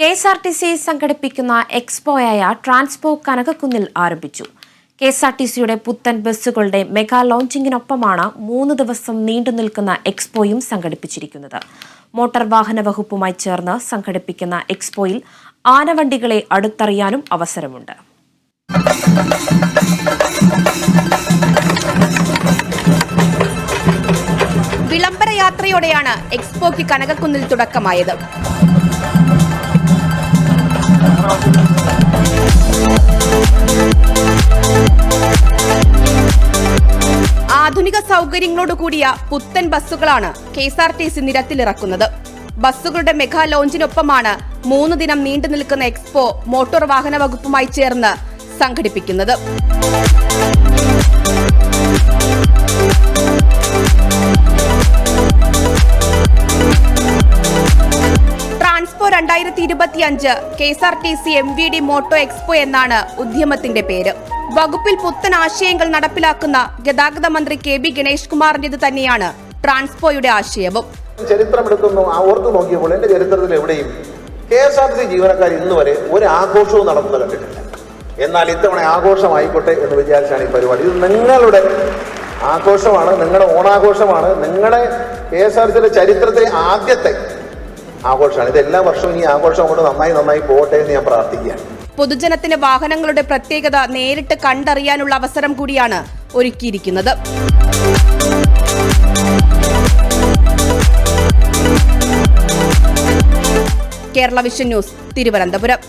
K S R T C സംഘടിപ്പിക്കുന്ന എക്സ്പോയായ ട്രാൻസ്പോ കനകക്കുന്നിൽ ആരംഭിച്ചു. കെ എസ് ആർ ടി സിയുടെ പുത്തൻ ബസ്സുകളുടെ മെഗാ ലോഞ്ചിങ്ങിനൊപ്പമാണ് മൂന്ന് ദിവസം നീണ്ടു നിൽക്കുന്ന എക്സ്പോയും സംഘടിപ്പിച്ചിരിക്കുന്നത്. മോട്ടോർ വാഹന വകുപ്പുമായി ചേർന്ന് സംഘടിപ്പിക്കുന്ന എക്സ്പോയിൽ ആനവണ്ടികളെ അടുത്തറിയാനും അവസരമുണ്ട്. വിളംബര യാത്രയോടെയാണ് എക്സ്പോയ്ക്ക് കനകക്കുന്നിൽ തുടക്കമായത്. ആധുനിക സൗകര്യങ്ങളോടുകൂടിയ പുത്തൻ ബസ്സുകളാണ് K S R T C നിരത്തിലിറക്കുന്നത്. ബസ്സുകളുടെ മെഗാ ലോഞ്ചിനൊപ്പമാണ് മൂന്ന് ദിനം നീണ്ടു നിൽക്കുന്ന എക്സ്പോ മോട്ടോർ വാഹന വകുപ്പുമായി ചേർന്ന് സംഘടിപ്പിക്കുന്നത്. ട്രാൻസ്പോ രണ്ടായിരത്തി ഇരുപത്തിയഞ്ച് K S R T C M V D moto expo എന്നാണ് ഉദ്യമത്തിന്റെ പേര്. വകുപ്പിൽ പുത്തൻ ആശയങ്ങൾ നടപ്പിലാക്കുന്ന ഗതാഗത മന്ത്രി കെ ബി ഗണേഷ് കുമാറിന്റേത് തന്നെയാണ് ട്രാൻസ്പോയുടെ ആശയവും. ചരിത്രമെടുക്കുന്നു. ആ ഓർത്ത് നോക്കിയപ്പോൾ എന്റെ ചരിത്രത്തിൽ എവിടെയും K S R T C ജീവനക്കാർ ഇന്ന് വരെ ഒരു ആഘോഷവും നടത്തുന്നത് കണ്ടിട്ടില്ല. എന്നാൽ ഇത്തവണ ആഘോഷമായിക്കോട്ടെ എന്ന് വിചാരിച്ചാണ് ഈ പരിപാടി. ഇത് നിങ്ങളുടെ ആഘോഷമാണ് നിങ്ങളുടെ ഓണാഘോഷമാണ് നിങ്ങളുടെ കെ എസ് ആർ സിയുടെ ചരിത്രത്തിലെ ആദ്യത്തെ ആഘോഷമാണ്. ഇത് എല്ലാ വർഷവും ഈ ആഘോഷം കൊണ്ട് നന്നായി നന്നായി പോകട്ടെ എന്ന് ഞാൻ പ്രാർത്ഥിക്കുകയാണ്. പൊതുജനത്തിന് വാഹനങ്ങളുടെ പ്രത്യേകത നേരിട്ട് കണ്ടറിയാനുള്ള അവസരം കൂടിയാണ് ഒരുക്കിയിരിക്കുന്നത്. Kerala vision news Thiruvananthapuram.